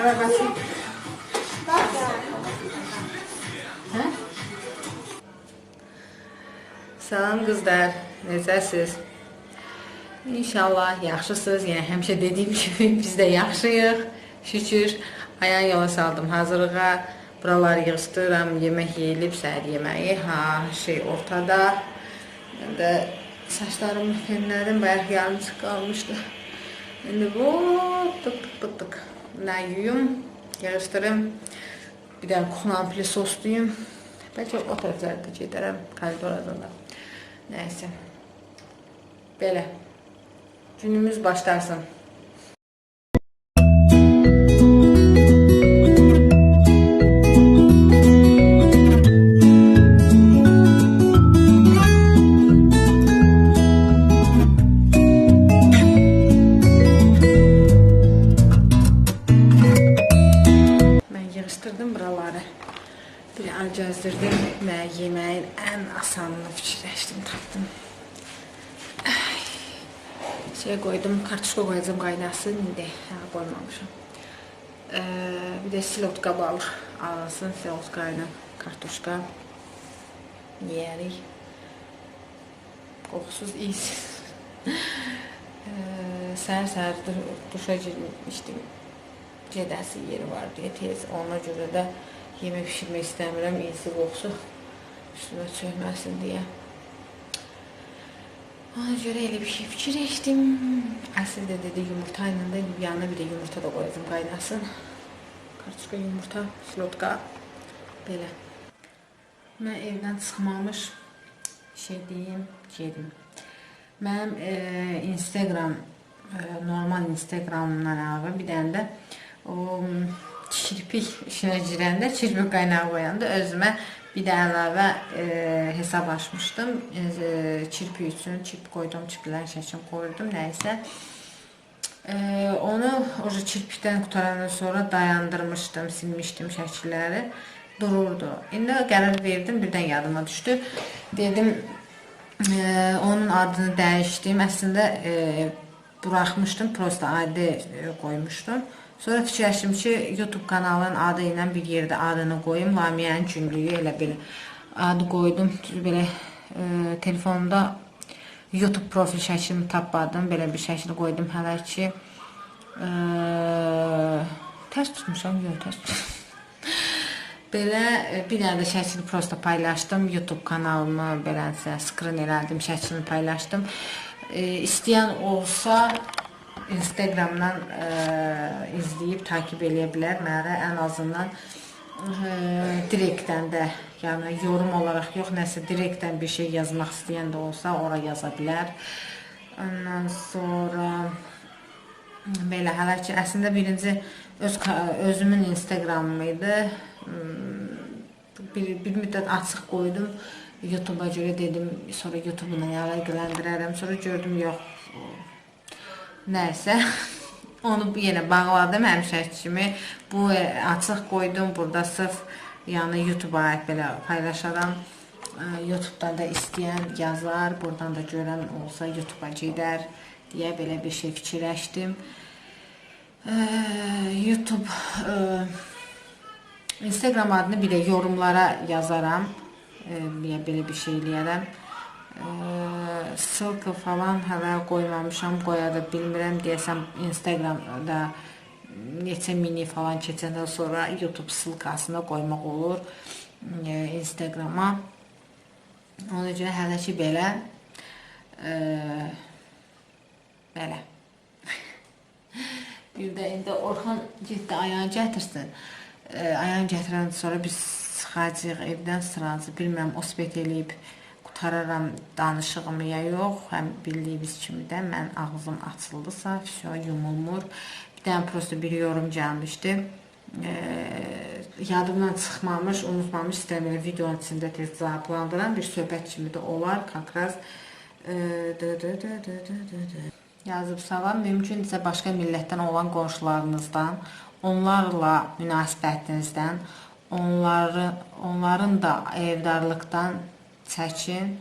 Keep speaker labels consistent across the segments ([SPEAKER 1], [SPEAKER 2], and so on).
[SPEAKER 1] Evet, basayım.
[SPEAKER 2] Bak.
[SPEAKER 1] Hə? Salam qızlar, necəsiz? İnşallah yaxşısınız. Yəni həmişə dediyim kimi biz də yaxşıyıq. Şükür. Ayağın yola saldım hazırlığa. Buraları yığışdırıram. Yemək yeyilib, səhər yeməyi. Ha, şey ortada. Mən də saçlarımı fenlədim. Bayaq yarımçıq qalmışdı. İndi bu tık tık tık tık. Nə yuyum, yığışdırım. Bir dənə kuxnampli soslayım. Bəlkə o tərəflərdə gedərəm koridorda da. Nəysə. Belə. Günümüz başlarsın. Qaynasın indi. Hə, qoymamışam. Ee, bir də silotka balıq alınsın, silotka ilə kartuşka yeyərik. Qoxusuz iyisiz. Səhər-səhər du- duşa girmişdim. Gedəsi yeri var deyə tez. Ona görə də yemək bişirmək istəmirəm. İyisi qoxusu üstümə çökməsin deyə. Ona görə elə bir şey fikirləşdim. Əsl də dedi yumurta ilə də yanına bir də yumurta da qoyacağım qaynasın. Kartuşka yumurta, slotka belə. Mən evdən çıxmamış şey deyim, gedim. Mənim e, Instagram e, normal Instagramımdan əlavə bir dənə də o kirpik işinə girəndə, kirpik qaynağı qoyanda özümə bir də əlavə e, hesab açmışdım. E, kirpik üçün çip qoydum, çiplərin şəklini qoydum, nəysə. E, onu o kirpikdən qutarandan sonra dayandırmışdım, silmişdim şəkilləri. Dururdu. İndi qərar verdim, birdən yadıma düşdü. Dedim e, onun adını dəyişdim. Əslində e, buraxmışdım, prosta adi e, qoymuşdum. Sonra fikirləşdim ki, YouTube kanalının adı ilə bir yerdə adını qoyum. Lamiyanın günlüyü elə belə adı qoydum. Belə e, telefonumda YouTube profil şəklimi tapmadım. Belə bir şəkil qoydum hələ ki. E, tərs tutmuşam, yox, tərs tutmuşam. Belə e, bir dənə də şəklini prosta paylaşdım. YouTube kanalımı beləsə skrin elədim, şəklini paylaşdım. E, istəyən olsa Instagramdan e, izləyib takib eləyə bilər. Mənə ən azından e, direktdən də, yəni yorum olaraq yox, nəsə direktdən bir şey yazmaq istəyən də olsa ora yaza bilər. Ondan sonra belə hələ ki əslində birinci öz özümün Instagramım idi. Bir, bir müddət açıq qoydum. YouTube-a görə dedim, sonra YouTube-la əlaqələndirərəm. Sonra gördüm yox. Nəysə onu yenə bağladım həmişə kimi. Bu e, açıq qoydum. Burada sırf yəni YouTube-a belə paylaşaram. E, YouTube-dan da istəyən yazar, buradan da görən olsa YouTube-a gedər deyə belə bir şey fikirləşdim. E, YouTube Instagram adını bir də yorumlara yazaram. Belə bir şey eləyərəm E, Ссылка falan hələ qoymamışam, qoya da bilmirəm. Deyəsəm Instagramda neçə mini falan keçəndən sonra YouTube ссылкasını qoymaq olur e, Instagrama. Ona görə hələ ki belə e, belə. bir də indi Orxan getdi ayağını gətirsin. E, ayağını gətirəndən sonra biz çıxacağıq evdən sıracı. Bilmirəm ospet eləyib qutararam danışığımı ya yox. Həm bildiyiniz kimi də mən ağzım açıldısa, vəsə yumulmur. Bir dənə prosta bir yorum gəlmişdi. E, yadımdan çıxmamış, unutmamış istəyirəm videonun içində tez cavablandıran bir söhbət kimi də olar. Kakraz e. Yazıb salam, mümkünsə başqa millətdən olan qonşularınızdan, onlarla münasibətinizdən, onları onların da evdarlıqdan çəkin.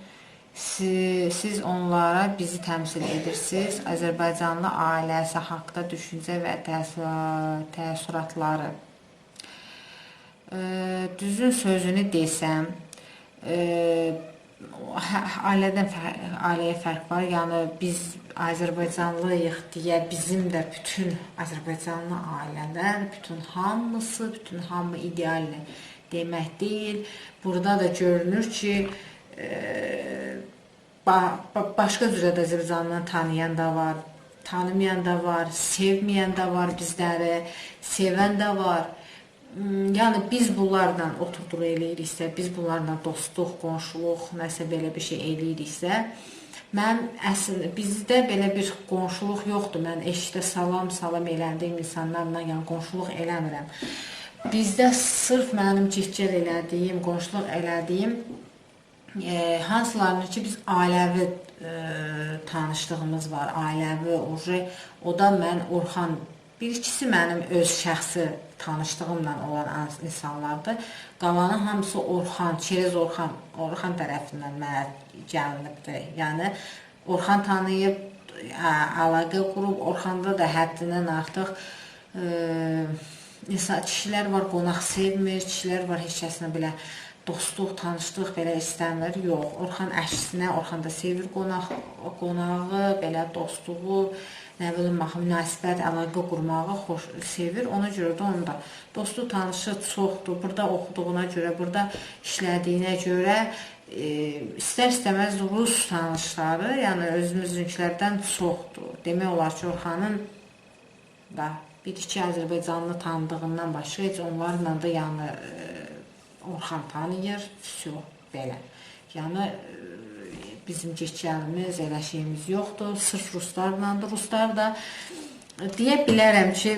[SPEAKER 1] siz, siz onlara bizi təmsil edirsiniz. Azərbaycanlı ailəsi haqqında düşüncə və təəssürat, təəssüratları. E, düzün sözünü desəm, e, ailədən ailəyə fərq var. Yəni biz Azərbaycanlıyıq deyə bizim də bütün Azərbaycanlı ailələr, bütün hamısı, bütün hamı ideal demək deyil. Burada da görünür ki, başqa cürə də Azərbaycanlıları tanıyan da var, tanımayan da var, sevməyən də var bizləri, sevən də var. Hmm, Yəni biz bunlarla oturduq eləyiriksə, biz bunlarla dostluq, qonşuluq, nəsə belə bir şey eləyiriksə, mən əsl bizdə belə bir qonşuluq yoxdur. Mən eşdə salam salam eləndiyim insanlarla yəni qonşuluq eləmirəm. Bizdə sırf mənim cihcəl elədiyim, qonşuluq elədiyim e, hansılarını ki biz ailəvi e, tanışlığımız var, ailəvi oje. O da mən Orxan bir ikisi mənim öz şəxsi tanışlığımla olan insanlardır. Qalanı hamısı Orxan, Çerez Orxan, Orxan tərəfindən mənə gəlinibdi. Yəni Orxan tanıyıb ə, əlaqə qurub Orxanda da həddindən artıq ə, insan kişilər var qonaq sevmir, kişilər var heç kəslə belə dostluq, tanışlıq belə istəmir. Yox, Orxan əksinə Orxan da sevir qonaq qonağı, belə dostluğu, nə bilim axı münasibət, əlaqə qurmağı xoş sevir. Ona görə də onda dostu tanışı çoxdur. Burada oxuduğuna görə, burada işlədiyinə görə e, istər-istəməz rus tanışları, yəni özümüzünkilərdən çoxdur. Demək olar ki, Orxanın da bir-iki Azərbaycanlı tanıdığından başqa heç onlarla da yəni e, Orxan tanıyır, vəsə belə. Yəni e, bizim keçgəlimiz, elə şeyimiz yoxdur. Sırf ruslarlandır. Ruslar da deyə bilərəm ki,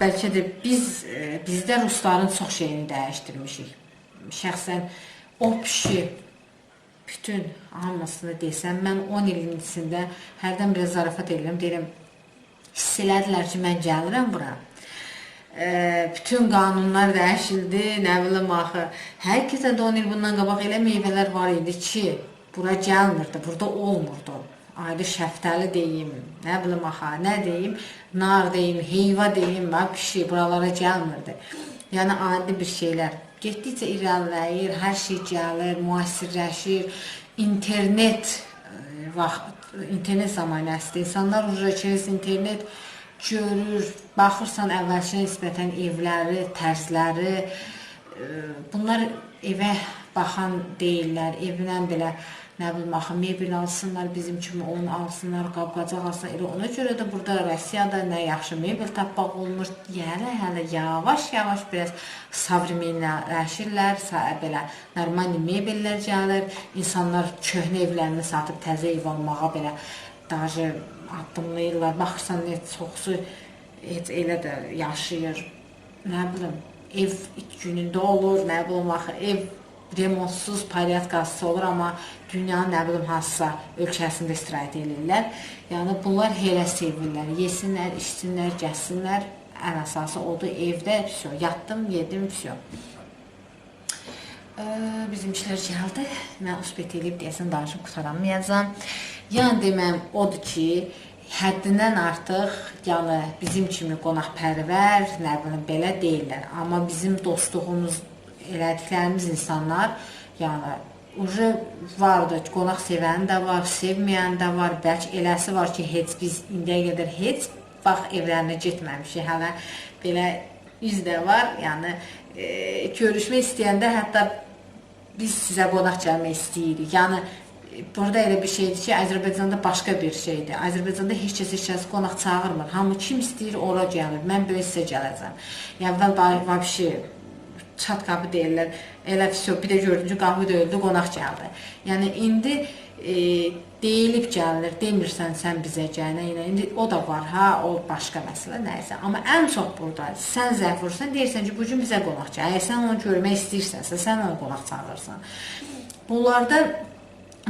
[SPEAKER 1] bəlkə də biz e, bizdə rusların çox şeyini dəyişdirmişik. Şəxsən o pişi bütün hamısını desəm, mən 10 ilin içində hərdən biraz zarafat edirəm, deyirəm, hiss elədilər ki, mən gəlirəm bura. E, bütün qanunlar dəyişildi, nə bilim axı. Həqiqətən də 10 il bundan qabaq elə meyvələr var idi ki, bura gəlmirdi, burada olmurdu. Adi şəftəli deyim, nə bilim axı, nə deyim, nar deyim, heyva deyim, bax pişi buralara gəlmirdi. Yəni adi bir şeylər getdikcə irəliləyir, hər şey gəlir, müasirləşir. İnternet e, vaxt internet zamanəsidir. İnsanlar ucuz internet görür, baxırsan əvvəlkinə nisbətən evləri, tərzləri, e, bunlar evə baxan deyirlər, evinə belə nə bilim axı mebel alsınlar, bizim kimi onu alsınlar, qab-qacaq alsınlar. Elə ona görə də burada Rusiyada nə yaxşı mebel tapmaq olmur. Yəni hələ yavaş-yavaş biraz savremenləşirlər, belə normal mebellər gəlir. İnsanlar köhnə evlərini satıb təzə ev almağa belə daha addımlayırlar. Baxırsan net çoxsu heç elə də yaşayır. Nə bilim, ev günündə olur, nə bilim axı ev remontsuz poryadkası olur, amma dünyanın nə bilim hansısa ölkəsində istirahət edirlər. Yəni bunlar helə sevirlər, yesinlər, içsinlər, gəzsinlər. Ən əsası odur evdə, vəsyo, yatdım, yedim, vəsyo. Bizimkilər gəldi. Mən uspet eləyib deyəsən danışıb qutaramayacağam. Yəni deməm odur ki, həddindən artıq, yəni bizim kimi qonaqpərvər, nə bilim belə deyirlər. Amma bizim dostluğumuz elədiklərimiz insanlar, yəni ucu vardı, qonaq sevən də var, sevməyən də var, bəlkə eləsi var ki, heç biz indiyə qədər heç vaxt evlərinə getməmişik. Hələ belə üz də var. Yəni e, görüşmək istəyəndə hətta biz sizə qonaq gəlmək istəyirik. Yəni burada elə bir şeydir ki, Azərbaycanda başqa bir şeydir. Azərbaycanda heç kəs heç kəs qonaq çağırmır. Hamı kim istəyir ora gəlir. Mən belə sizə gələcəm. Yəni əvvəl vəbşi çat qapı deyirlər. Elə vəsə bir də gördüm ki, qapı döyüldü, qonaq gəldi. Yəni indi e, deyilib gəlir, demirsən sən bizə gəl, nə indi o da var ha, o başqa məsələ nəyisə. Amma ən çox burada sən zəng vurursan, deyirsən ki, bu gün bizə qonaq gəl. Əgər sən onu görmək istəyirsənsə, sən onu qonaq çağırırsan. Bunlarda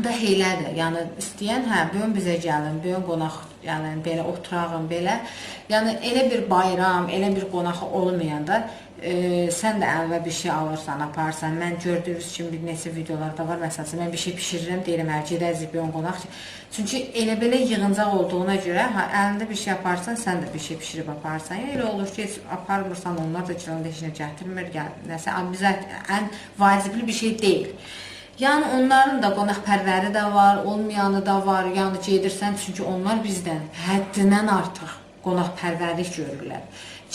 [SPEAKER 1] da heylədir. Yəni istəyən hə bu gün bizə gəlin, bu gün qonaq, yəni belə oturağın belə. Yəni elə bir bayram, elə bir qonaq olmayanda e, sən də əlinə bir şey alırsan, aparsan. Mən gördüyünüz kimi bir neçə videolarda var. Məsələn, mən bir şey bişirirəm, deyirəm, hə, gedərik bir gün qonaq. Çünki elə belə yığıncaq olduğuna görə, ha, əlində bir şey aparsan, sən də bir şey bişirib aparsan. Ya elə olur ki, heç aparmırsan, onlar da canlı heç nə gətirmir, gəl, nəsə bizə ən vacibli bir şey deyil. Yəni onların da qonaqpərvəri də var, olmayanı da var. Yəni gedirsən çünki onlar bizdən həddindən artıq qonaqpərvərlik görürlər.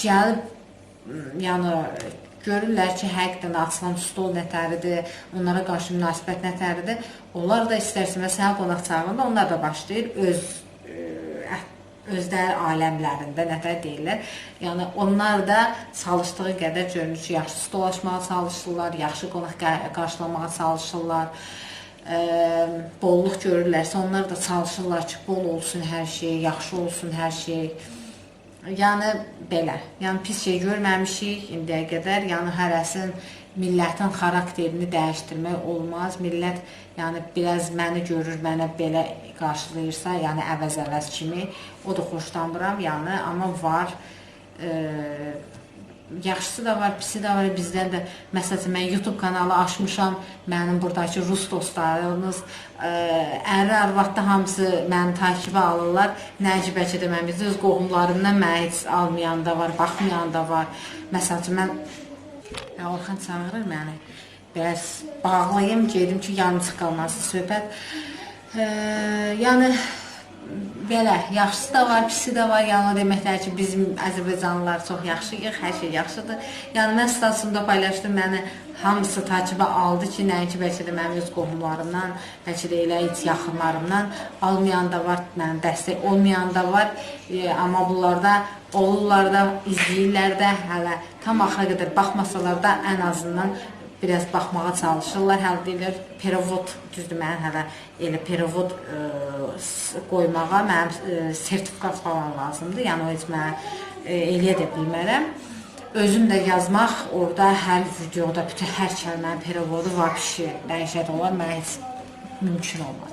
[SPEAKER 1] Gəlib yəni görürlər ki, həqiqətən açılan stol nətəridir, onlara qarşı münasibət nətəridir. Onlar da istərsəmə sənin qonaq çağıranda onlar da başlayır öz özləri aləmlərində nətər deyirlər. Yəni onlar da çalışdığı qədər görünür ki, yaxşı stolaşmağa çalışırlar, yaxşı qonaq qarşılamağa çalışırlar. Ə, bolluq görürlərsə onlar da çalışırlar ki, bol olsun hər şey, yaxşı olsun hər şey. Yəni belə. Yəni pis şey görməmişik indiyə qədər. Yəni hərəsin millətin xarakterini dəyişdirmək olmaz. Millət yəni biraz məni görür, mənə belə qarşılayırsa, yəni əvəz-əvəz kimi, o da xoşlanmıram, yəni amma var e, yaxşısı da var, pisi də var. Bizdən də məsələn mən YouTube kanalı açmışam. Mənim burdakı rus dostlarımız, əri arvadda hamısı məni takibə alırlar. Nəcibə ki də mən öz qohumlarımdan məni heç almayan da var, baxmayan da var. Məsələn mən Orxan çağırır məni. Biraz bağlayım, gedim ki, yarımçıq qalmasın söhbət. E, yəni belə, yaxşısı da var, pisi də var. Yəni deməklər ki, bizim Azərbaycanlılar çox yaxşıyıq, hər şey yaxşıdır. Yəni mən statusumda paylaşdım, məni hamısı takibə aldı ki, nəinki bəlkə də mənim öz qohumlarımdan, bəlkə də elə heç yaxınlarımdan almayan da var, mənim dəstək olmayan da var. E, amma bunlarda olurlar da, izləyirlər də, hələ tam axıra qədər baxmasalar da ən azından biraz baxmağa çalışırlar. Hələ deyirlər perovod düzdür mənim hələ elə perovod ə, qoymağa mənim ə, sertifikat falan lazımdır. Yəni o heç mən ə, eləyə də bilmərəm. Özüm də yazmaq, orada hər videoda bütün hər kəlmənin perovodu var, pişi, dəyişət olar, mənə heç mümkün olmaz.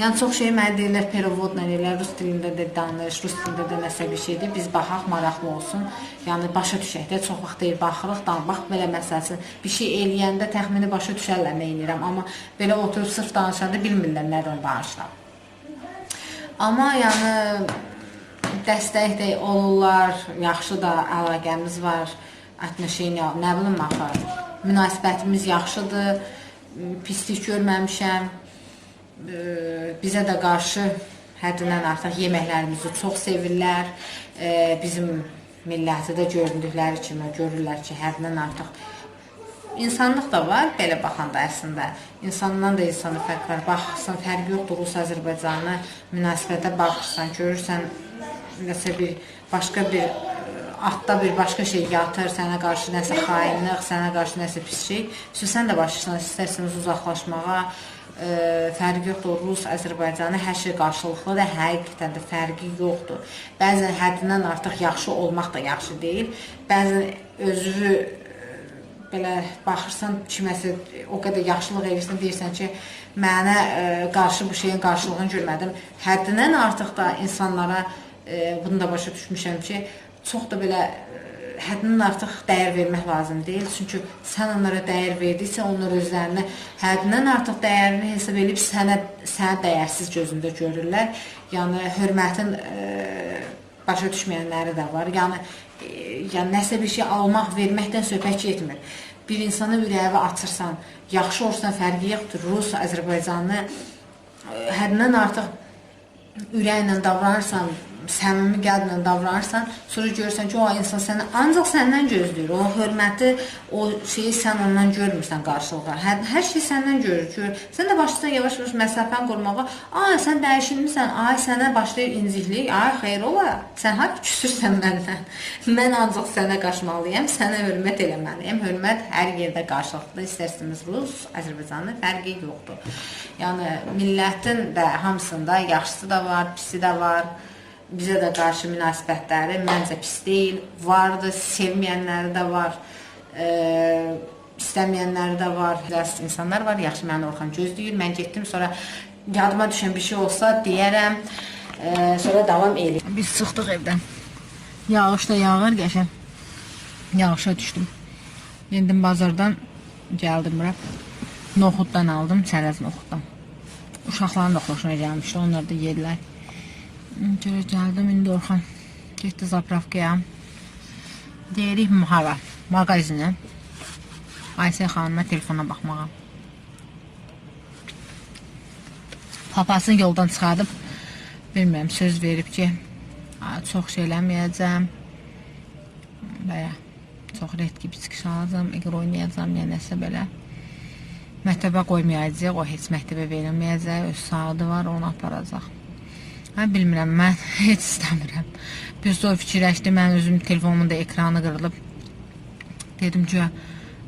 [SPEAKER 1] Yəni çox şey mənə deyirlər perovodla elə rus dilində də danış, rus dilində də nəsə bir şeydir. Biz baxaq, maraqlı olsun. Yəni başa düşək də çox vaxt deyir baxırıq, da bax belə məsələsi bir şey eləyəndə təxmini başa düşərlər nə edirəm, amma belə oturub sırf danışanda bilmirlər nədən danışıram. Amma yəni dəstək də olurlar, yaxşı da əlaqəmiz var. Atmışıya, nə bilim axı. Münasibətimiz yaxşıdır. Pislik görməmişəm bizə də qarşı həddindən artıq yeməklərimizi çox sevirlər. Bizim milləti də göründükləri kimi görürlər ki, həddindən artıq insanlıq da var belə baxanda əslində. İnsandan da insana fərq var. Baxırsan, fərqi yoxdur Rus-Azərbaycanlı münasibətə baxırsan, görürsən nəsə bir başqa bir atda bir başqa şey yatır, sənə qarşı nəsə xainlik, sənə qarşı nəsə pis şey. Sən də başlayırsan istərsiniz uzaqlaşmağa, ə, fərqi yoxdur. Rus, Azərbaycanı hər şey qarşılıqlıdır. Həqiqətən də fərqi yoxdur. Bəzən həddindən artıq yaxşı olmaq da yaxşı deyil. Bəzən özünü belə baxırsan kiməsə o qədər yaxşılıq edirsən, deyirsən ki, mənə ə, qarşı bu şeyin qarşılığını görmədim. Həddindən artıq da insanlara ə, bunu da başa düşmüşəm ki, çox da belə həddindən artıq dəyər vermək lazım deyil. Çünki sən onlara dəyər verdiksə, onlar özlərini həddindən artıq dəyərini hesab edib sənə səni dəyərsiz gözündə görürlər. Yəni hörmətin e, başa düşməyənləri də var. Yəni e, yəni nəsə bir şey almaq, verməkdən söhbət getmir. Bir insana ürəyi açırsan, yaxşı olsan fərqi yoxdur. Rus, Azərbaycanlı e, həddindən artıq ürəklə davranırsan, səmimi qəlblə davranırsan, sonra görürsən ki, o insan səni ancaq səndən gözləyir. O hörməti, o şeyi sən ondan görmürsən qarşılıqda. Hər, hər şey səndən görür. Gör. Sən də başlasan yavaş-yavaş məsafəni qurmağa. Ay, sən dəyişilmisən. Ay, sənə başlayır inciklik. Ay, xeyr ola. Sən hara küsürsən məndən? Mən ancaq sənə qaçmalıyam, sənə hörmət eləməliyəm. Hörmət hər yerdə qarşılıqlı. İstərsiniz rus, Azərbaycanlı fərqi yoxdur. Yəni millətin də hamısında yaxşısı da var, pisi də var bizə də qarşı münasibətləri məncə pis deyil. Vardı, sevməyənləri də var. E, istəməyənləri də var. Biraz insanlar var, yaxşı məni Orxan gözləyir. Mən getdim, sonra yadıma düşən bir şey olsa deyərəm. E, sonra davam eləyim. Biz çıxdıq evdən. Yağış da yağır qəşəng. Yağışa düşdüm. Yendim bazardan gəldim bura. Noxuddan aldım, çərəz noxuddan. Uşaqların da xoşuna gəlmişdi, onlar da yedilər. Görə gəldim indi Orxan. Getdi zapravkaya. Deyirik hara? Mağazinə. Aysə xanıma telefona baxmağa. Papasını yoldan çıxardıb bilmirəm söz verib ki, "A, çox şey eləməyəcəm. Belə çox redki biçki alacam, əgər oynayacam ya nəsə belə. Məktəbə qoymayacaq, o heç məktəbə verilməyəcək, öz saatı var, onu aparacaq. Mən bilmirəm, mən heç istəmirəm. Bir sonra fikirləşdim, mən özüm telefonumun da ekranı qırılıb. Dedim ki,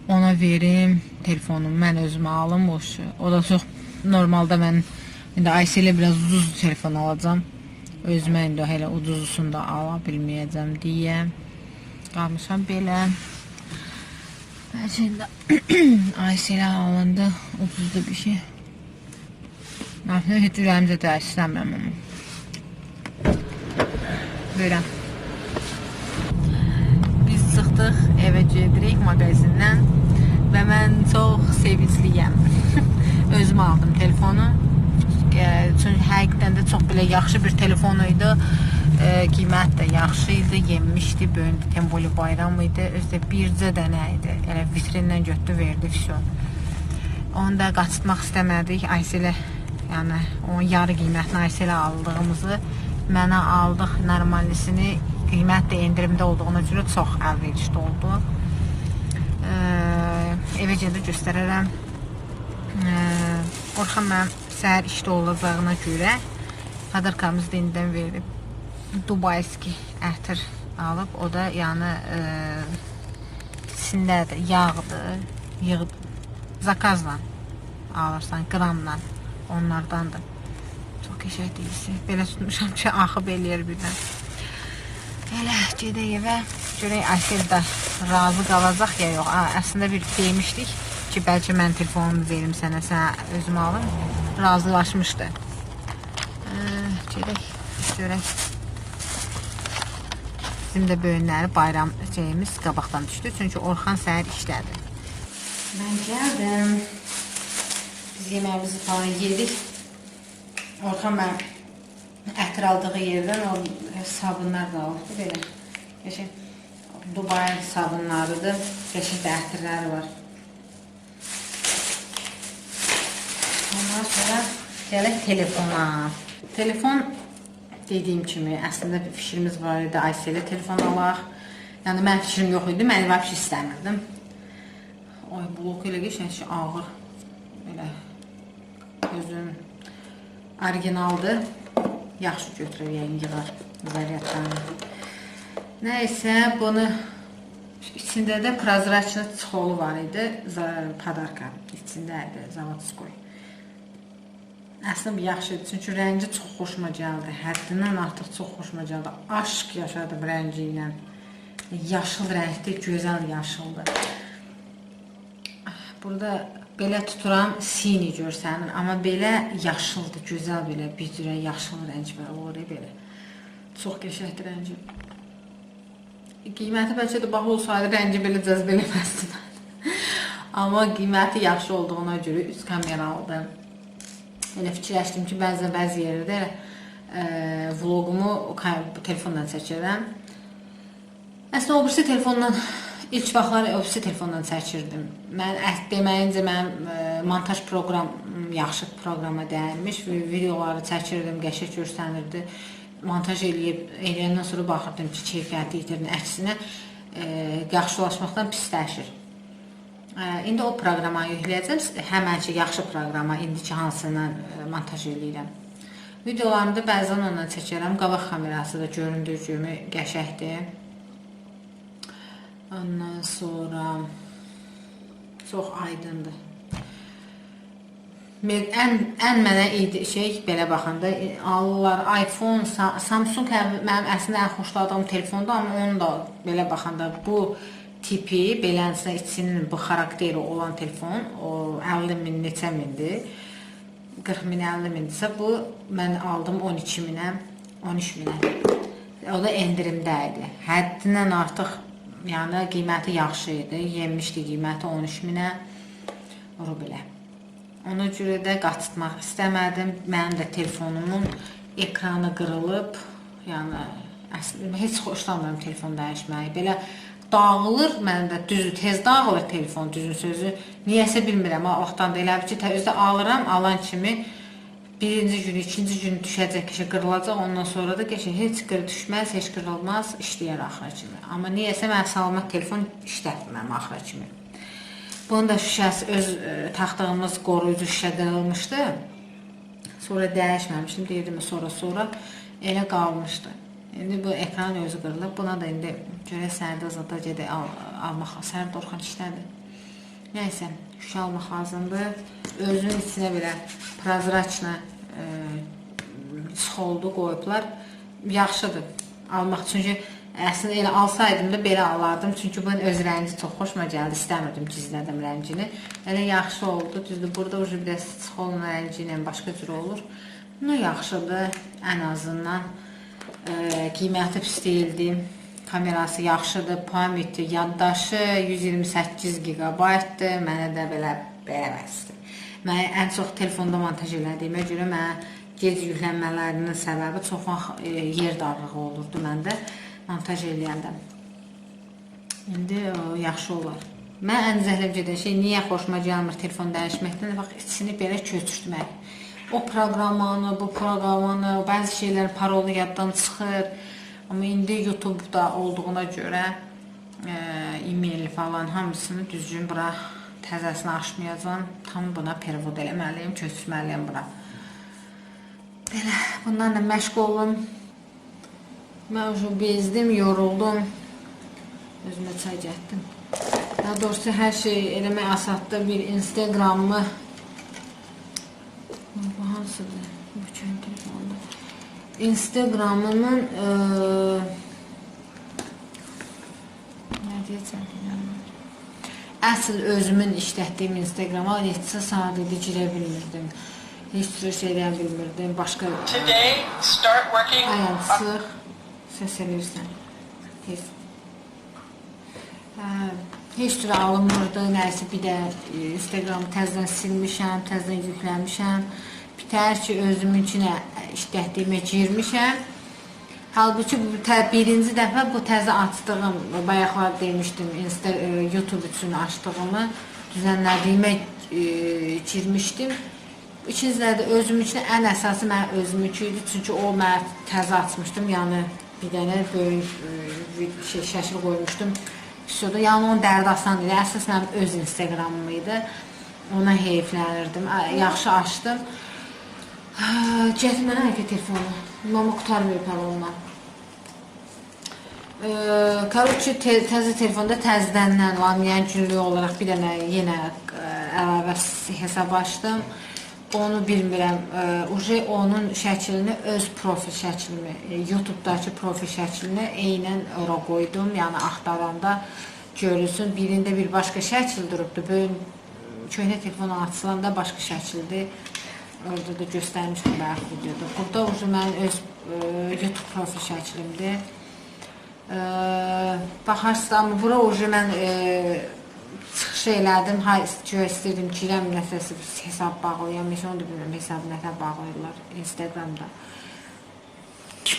[SPEAKER 1] ona verim telefonumu, mən özümə alım şey. O da çox normalda mən indi Ayşə ilə biraz ucuz telefon alacağam. Özümə indi hələ ucuzusunu da ala bilməyəcəm deyə qalmışam belə. Bəlkə də Ayşə ilə alındı ucuzda bir şey. Mən heç ürəyimcə də istəmirəm amma. Belə. Biz çıxdıq, evə gedirik mağazindən və mən çox sevincliyəm. Özümə aldım telefonu. Çünki həqiqətən də çox belə yaxşı bir telefon idi. Qiymət də yaxşı idi, yenmişdi, böyündü, temboli bayram idi. Özdə bircə dənə idi. Elə vitrindən götürdü, verdi, vəsə. Onu da qaçırtmaq istəmədik. Aysilə, yəni onun yarı qiymətini Aysilə aldığımızı mənə aldıq normalisini qiymət də endirimdə olduğuna görə çox əlverişli oldu. Ə, evə gedib göstərərəm. Ə, Orxan mənim səhər işdə olacağına görə padarkamızı da indidən verib. Dubayski ətir alıb, o da yəni ə, içindədir, yağdır, yığıb zakazla alırsan, qramla onlardandır. Çox qəşəng deyilsin. Belə tutmuşam ki, axıb eləyir birdən. Elə gedək evə. Görək Asil də razı qalacaq ya yox. Aa, əslində bir demişdik ki, bəlkə mən telefonumu verim sənə, sən özümə alım. Razılaşmışdı. Gedək, görək. Bizim də böyünləri bayram şeyimiz qabaqdan düşdü. Çünki Orxan səhər işlədi. Mən gəldim. Biz yeməyimizi falan yedik. Orxan mən ətir aldığı yerdən o sabunlar aldı belə. Qəşəng Dubai sabunlarıdır. Qəşəng də ətirləri var. Ondan sonra gələk telefona. Telefon dediyim kimi əslində bir fikrimiz var idi. İlə telefon alaq. Yəni mən fikrim yox idi. Mən vəbşi istəmirdim. Ay blok elə qəşəng şey ağır. Belə gözün orijinaldır. Yaxşı götürür, yəni yığar zaryadlarını. Nəysə, bunu içində də prozrachlı çixolu var idi. Padarka içində idi, zavodskoy. Əslində bu yaxşıdır, çünki rəngi çox xoşuma gəldi. Həddindən artıq çox xoşuma gəldi. Aşk yaşadım rəngi ilə. Yaşıl rəngdir, gözəl yaşıldır. Burada belə tuturam, sini görsənir, amma belə yaşıldır, gözəl belə bir cürə yaşıl rəng var, olur ya belə. Çox qəşəngdir rəngi. Qiyməti bəlkə də baha olsaydı rəngi belə cəzb eləməzdi məni. amma qiyməti yaxşı olduğuna görə 3 kamera aldım. Elə fikirləşdim ki, bəzən bəzi yerlərdə e, vloqumu telefondan çəkirəm. Əslində o birisi telefondan ilk vaxtlar o birisi telefondan çəkirdim. Mən ət deməyincə mənim e, montaj proqram yaxşı proqrama dəyilmiş və videoları çəkirdim, qəşəng görsənirdi. Montaj eləyib eləyəndən sonra baxırdım ki, keyfiyyəti itirir, əksinə e, yaxşılaşmaqdan pisləşir. Ə, İndi o proqrama yükləyəcəm. Həmənki yaxşı proqrama, indiki hansını ə, montaj eləyirəm. Videolarımı da bəzən ondan çəkirəm. Qabaq kamerası da göründüyü kimi qəşəngdir. Ondan sonra çox aydındır. Ən ən mənə idi şey belə baxanda alırlar iPhone, Sa- Samsung mənim əslində ən xoşladığım telefondur, amma onu da belə baxanda bu tipi, beləsinə içinin bu xarakteri olan telefon, o 50 min neçə mindir. 40 min, 50 mindirsə bu mən aldım 12 minə, 13 minə. O da endirimdə idi. Həddindən artıq yəni qiyməti yaxşı idi. Yenmişdi qiyməti 13 minə rublə. Ona görə də qaçırtmaq istəmədim. Mənim də telefonumun ekranı qırılıb. Yəni əslində heç xoşlamıram telefon dəyişməyi. Belə dağılır, mənim də düzü tez dağılır telefon, düzün sözü. Niyəsə bilmirəm, o vaxtdan da elə bir ki, özdə alıram, alan kimi birinci gün, ikinci gün düşəcək ki, qırılacaq, ondan sonra da qəşəng heç qır düşməz, heç qırılmaz, işləyər axıra kimi. Amma niyəsə mən salamat telefon işlətmirəm axıra kimi. Bunun da şüşəsi öz ə, taxtığımız qoruyucu şüşə qırılmışdı. Sonra dəyişməmişdim, deyirdim sonra sonra elə qalmışdı. İndi bu ekran özü qırılıb. Buna da indi görə sərdə zada gedək al, almaq. Sərdə Orxan işlədi. Nəysə, şüşə almaq lazımdır. Özünün içinə belə prozraçna ə, sıxoldu qoyublar. Yaxşıdır almaq. Çünki əslində elə alsaydım da belə alardım. Çünki bunun öz rəngi çox xoşuma gəldi. İstəmirdim gizlədim rəngini. Elə yaxşı oldu. Düzdür, burada ucu bir də sıxolun rəngi ilə başqa cür olur. Bu yaxşıdır ən azından. Ə, qiyməti pis deyildi. Kamerası yaxşıdır, pameti, yaddaşı 128 GB-dır. Mənə də belə belə bəsdir. Mən ən çox telefonda montaj elədiyimə görə mən gec yüklənmələrinin səbəbi çox vaxt e, yer darlığı olurdu məndə montaj eləyəndə. İndi o, yaxşı olar. Mən ən zəhləm gedən şey niyə xoşuma gəlmir telefon dəyişməkdən? Bax içini belə köçürtmək. O proqramını, bu proqramını, bəzi şeylərin parolu yaddan çıxır. Amma indi YouTube-da olduğuna görə e, e-mail falan hamısını düzgün bura təzəsini açmayacam. Tam buna pervod eləməliyim, köçürməliyim bura. Belə, bundan da məşğul olum. Mən ucu bezdim, yoruldum. Özümə çay gətdim. Daha doğrusu hər şey eləmək asaddır. Bir Instagramımı... Bu hansıdır? Bu köyün telefonunda. Instagramımın... Iı, nə deyəcəm? Əsl özümün işlətdiyim Instagrama neçə saat idi girə bilmirdim. Heç bir şey eləyə bilmirdim. Başqa
[SPEAKER 3] Today, start working on
[SPEAKER 1] sıx. Səs eləyirsən. Heç. Hə, heç cür alınmırdı. Nəsə bir də e, Instagram təzədən silmişəm, təzədən yükləmişəm. Bir təhər ki özümünkinə işlətdiyimə girmişəm. Halbuki bu birinci dəfə bu təzə açdığım, bayaqlar demişdim, Insta, e, YouTube üçün açdığımı düzənlədiyimə e, girmişdim. İkinci də özüm üçün ən əsası mən özümünki idi. Çünki o mən təzə açmışdım. Yəni bir dənə böyük e, şey şəkil qoymuşdum. Şurada yəni onun dərdi asan idi. Əsas mənim öz Instagramım idi. Ona heyflənirdim. Yaxşı açdım. Gətir mənə hərəkət telefonu. Mama qutarmıyor parolundan. Korочe tə təzə telefonda təzdənlən lamyan günlük olaraq bir dənə yenə e, əlavə hesab açdım. Onu bilmirəm. E, uje onun şəklini öz profil şəklimi, e, YouTube-dakı profil şəklini eynən ora qoydum. Yəni axtaranda görürsün. Birində bir başqa şəkil durubdu. Böyün köhnə telefon açılanda başqa şəkildir. Orada da göstərmişdim bayaq videoda. Burada uje mənim öz YouTube profil şəklimdir. Amma bura uje mən ə, çıxış elədim. Ha, güya istəyirdim ki, irəm nəsəsi hesab bağlayam. Heç onu da bilmirəm, hesab nətə bağlayırlar Instagramda.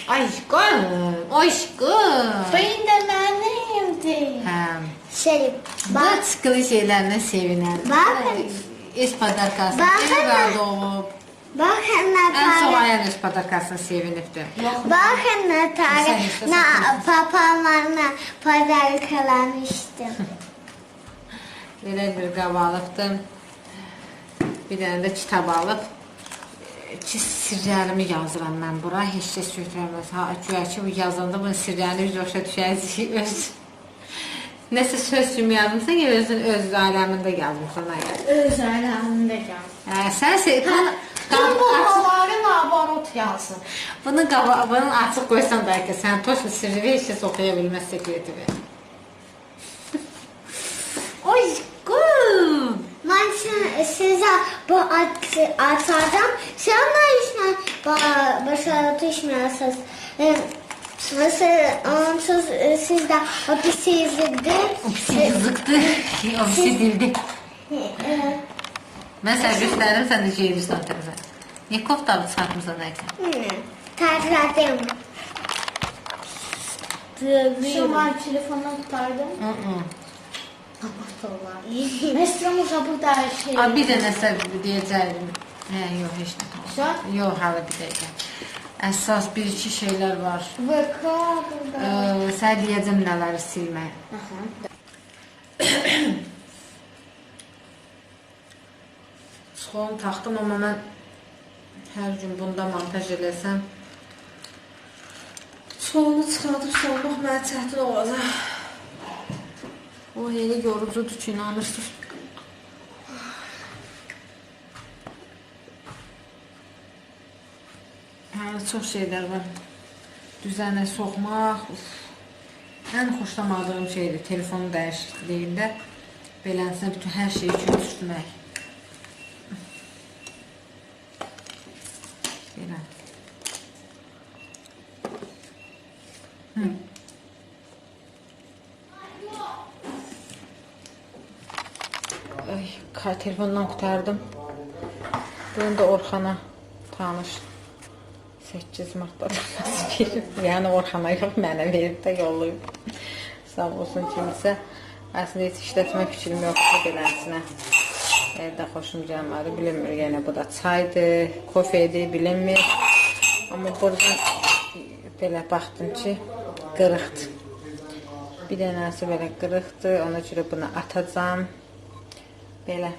[SPEAKER 1] Aşkım, aşkım.
[SPEAKER 2] Benim de annemdi.
[SPEAKER 1] Hə.
[SPEAKER 2] Şey,
[SPEAKER 1] Bu çıxılı şeylərinə sevinərdim.
[SPEAKER 2] Bakın.
[SPEAKER 1] Es padarkası.
[SPEAKER 2] Bakın.
[SPEAKER 1] Evdə olub.
[SPEAKER 2] Bakın
[SPEAKER 1] Ən çox ayaq es padarkasına sevinibdi. İşte
[SPEAKER 2] Na,
[SPEAKER 1] sakın.
[SPEAKER 2] papalarına pazar kalamıştım.
[SPEAKER 1] Belə bir qab alıbdım. Bir dənə də kitab alıb ki, sirlərimi yazıram mən bura. Heç kəs götürəməz. Ha, güya ki, bu yazanda bunun sirlərini biz başa düşəcəyik. Öz Nəsə söz kimi yazmısan ya özün öz aləmində yazmısan ayaq.
[SPEAKER 2] Öz ailemde gel.
[SPEAKER 1] Hə, sən se- Bunun
[SPEAKER 2] havaları nabarot yazın.
[SPEAKER 1] Bunu qabağını açıq qoysan bəlkə sən toş sirri heç şey kəs oxuya bilməz sekretivi.
[SPEAKER 2] Oy, qum. Ben si- size bu at- şey, atardan sen de işte ba- başarı düşmüyorsunuz. Ee, Mesela onsuz e, siz de hapisi izledi.
[SPEAKER 1] Opsi yazıktı. Opsi dildi. Ben sana gösterdim sen de giyirsən təzə. Niyə koftalı çıxartmısan əykən?
[SPEAKER 2] Hı, Tercihledim.
[SPEAKER 4] Şu an telefonunu tutardım. Mesela bu da şey.
[SPEAKER 1] Abi bir də nəsə deyəcəydim. Hə, yox, heç nə.
[SPEAKER 4] Sən?
[SPEAKER 1] Yox, hələ bir dəqiqə. Əsas bir iki şeylər var.
[SPEAKER 4] VK
[SPEAKER 1] Ee,
[SPEAKER 4] burada.
[SPEAKER 1] sən deyəcəm nələri silmək. Çıxon taxdım, amma mən hər gün bunda montaj eləsəm Çıxonu çıxardıb salmaq mənə çətin olacaq. O elə yorucudur ki, inanırsınız. Hə, çox şeylər var. Düzənə soxmaq. Uf. Ən xoşlamadığım şeydir telefonu dəyişiklikdə belənsə bütün hər şeyi köçürtmək. Belə. Hı. Ay, ka- telefondan qurtardım. Bunu da Orxana tanış 8 martda verib. Yəni Orxana yox, mənə verib də yollayıb. Sağ olsun kimsə. Əslində heç işlətmə fikrim yoxdur beləsinə. Evdə xoşum gəlmədi, bilinmir. Yəni bu da çaydır, kofedir, bilinmir. Amma buradan belə baxdım ki, qırıqdır. Bir dənəsi belə qırıqdır. Ona görə bunu atacağam. Belə.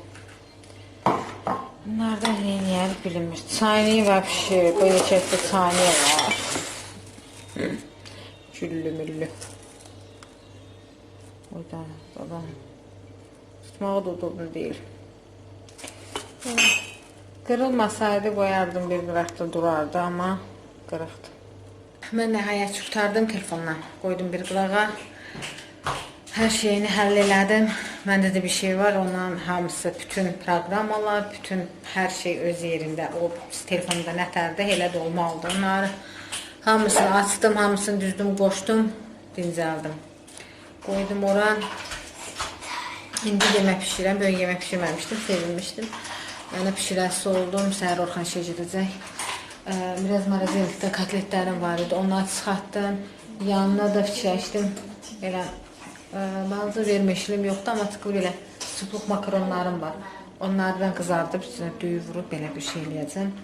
[SPEAKER 1] Bunlardan neyniyər bilinmir. Çayniyi vəbşi, bu yekəkdə çayniyi var. Güllü müllü. Orada, baba. Tutmağı da udulun deyil. Qırılmasaydı qoyardım bir qıraqda durardı, amma qırıqdır. Mən nəhayət qurtardım telefondan. Qoydum bir qırağa. Hər şeyini həll elədim. Məndə də bir şey var, onların hamısı, bütün proqramalar, bütün hər şey öz yerində. O telefonda nətərdə elə də olmalıdır. Onları hamısını açdım, hamısını düzdüm, qoşdum, dincəldim. Qoydum ora. İndi yemək bişirəm. Böyük yemək bişirməmişdim, sevinmişdim. Yəni bişirəsi oldum. Səhər Orxan işə gedəcək. Ə, Biraz marazinlikdə kotletlərim var idi. Onları çıxartdım. Yanına da fikirləşdim. Elə ə, balaca vermişlim yoxdur, amma çıxıb belə supluq makaronlarım var. Onları ben qızardıb üstünə düyü vurub belə bir şey eləyəcəm.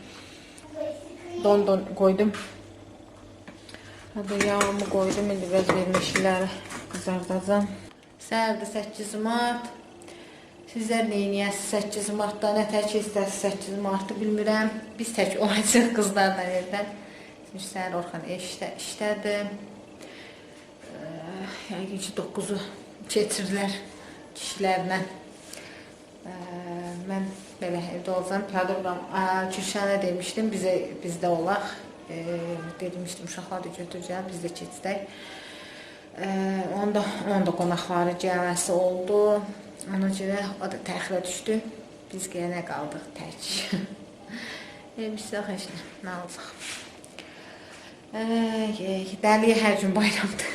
[SPEAKER 1] Don don qoydum. Hadi yağımı koydum. İndi biraz vermişləri qızardacağam. Səhərdə 8 mart. Sizlər neyniyəsiz 8 martda, nə tək istəsiz 8 martı bilmirəm. Biz tək olacaq qızlardan evdən. Səhər Orxan işdə, işdədir. Ee, Yəqin ki 9-u keçirlər kişilərlə. Ee, mən belə evdə olsam, piyada vuram. Kürşənə demişdim, bizə bizdə olaq. Ee, demişdim uşaqlar da götürəcək, biz də keçdək. Ee, onda onda qonaqları gəlməsi oldu. Ona görə o da təxirə düşdü. Biz yenə qaldıq tək. e, də heç nə, olacaq. Ay, dəliyə hər gün bayramdır.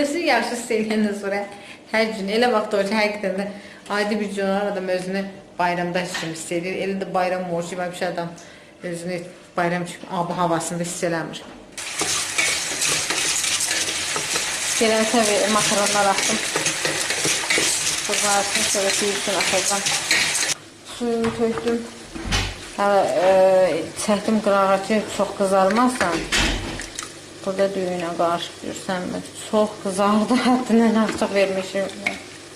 [SPEAKER 1] Özü yaşı sevəndən sonra hər gün elə vaxt olur ki, həqiqətən də adi bir gün adam özünü bayramda kimi hiss edir. Elə də bayram olur ki, bir adam özünü bayram kimi ab havasında hiss eləmir. Gələmsə və makaronlar atdım. Kızarsın, sonra suyusunu atacağım. Suyumu tökdüm. Hələ e, çəkdim qırağa ki, çox qızarmasın. Burada düyünə qarşı görürsənmi? Çox qızardı, həddindən artıq vermişim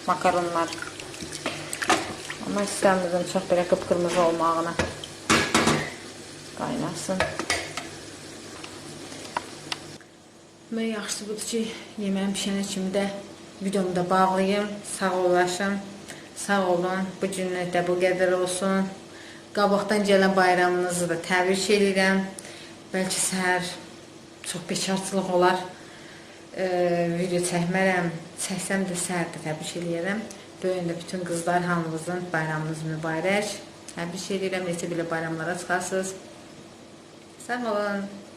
[SPEAKER 1] makaronlar. Amma istəmirdim çox belə qıpqırmızı olmağını. Qaynasın. Mən yaxşısı budur ki, yeməyim pişənə kimi də videomu da bağlayım. Sağ olasın. Sağ olun. Bu günlük də bu qədər olsun. Qabaqdan gələn bayramınızı da təbrik edirəm. Bəlkə səhər çox bekarçılıq olar. E, video çəkmərəm. Çəksəm də səhər də təbrik eləyərəm. Bu yönde bütün qızlar hamınızın bayramınız mübarək. Şey deyirəm, neçə belə bayramlara çıxasınız. Sağ olun.